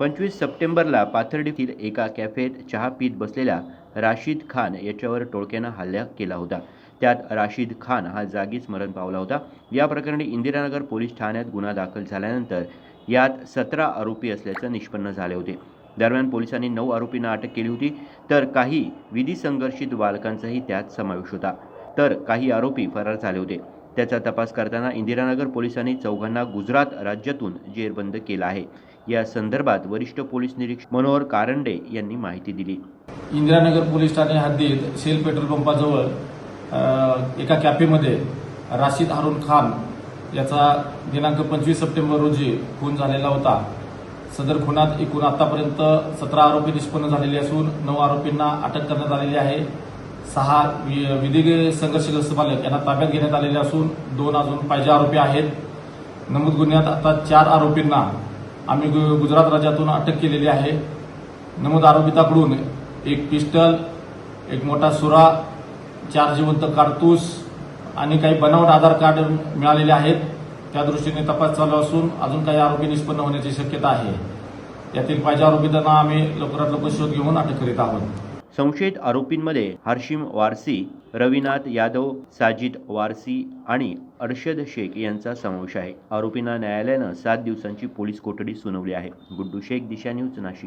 पंचवीस सप्टेंबरला पाथर्डीतील एका कॅफेत चहा पीत बसलेल्या राशीद खान याच्यावर टोळक्यानं हल्ला केला होता. त्यात राशीद खान हा जागीच मरण पावला होता. या प्रकरणी इंदिरानगर पोलीस ठाण्यात गुन्हा दाखल झाल्यानंतर यात सतरा आरोपी असल्याचं निष्पन्न झाले होते. दरम्यान पोलिसांनी नऊ आरोपींना अटक केली होती. तर काही विधी संघर्षित बालकांचाही त्यात समावेश होता. तर काही आरोपी फरार झाले होते. त्याचा तपास करताना इंदिरानगर पोलिसांनी चौघांना गुजरात राज्यातून जेरबंद केला आहे. या संदर्भात वरिष्ठ पोलीस निरीक्षक मनोहर कारंडे यांनी माहिती दिली. इंदिरानगर पोलीस ठाणे हद्दीत सेल पेट्रोल पंपाजवळ एका कॅफेमध्ये राशीद हारून खान याचा दिनांक पंचवीस सप्टेंबर रोजी खून झालेला होता. सदर खुनात एकूण आतापर्यंत सतरा आरोपी निष्पन्न झालेले असून नऊ आरोपींना अटक करण्यात आलेली आहे. सहा वि- विधी संघर्षग्रस्त बालक यांना ताब्यात घेण्यात आलेले असून दोन अजून पाहिजे आरोपी आहेत. नमूद गुन्ह्यात आता चार आरोपींना आम्ही गु- गुजरात राज्यातून अटक केलेली आहे. नमूद आरोपिताकडून एक पिस्टल एक मोठा सुरा चार जिवंत कारतूस आणि काही बनावट आधार कार्ड मिळालेले आहेत. त्या दृष्टीने तपास चालू असून अजून काही आरोपी निष्पन्न होण्याची शक्यता आहे. यातील पाहिजे आरोपितांना आम्ही लवकरात लवकर शोध घेऊन अटक करीत आहोत. संशयित आरोपींमध्ये हर्षिम वारसी रविनाथ यादव साजिद वारसी आणि अर्शद शेख यांचा समावेश आहे. आरोपींना न्यायालयानं सात दिवसांची पोलीस कोठडी सुनावली आहे. गुड्डू शेख दिशा न्यूज नाशिक.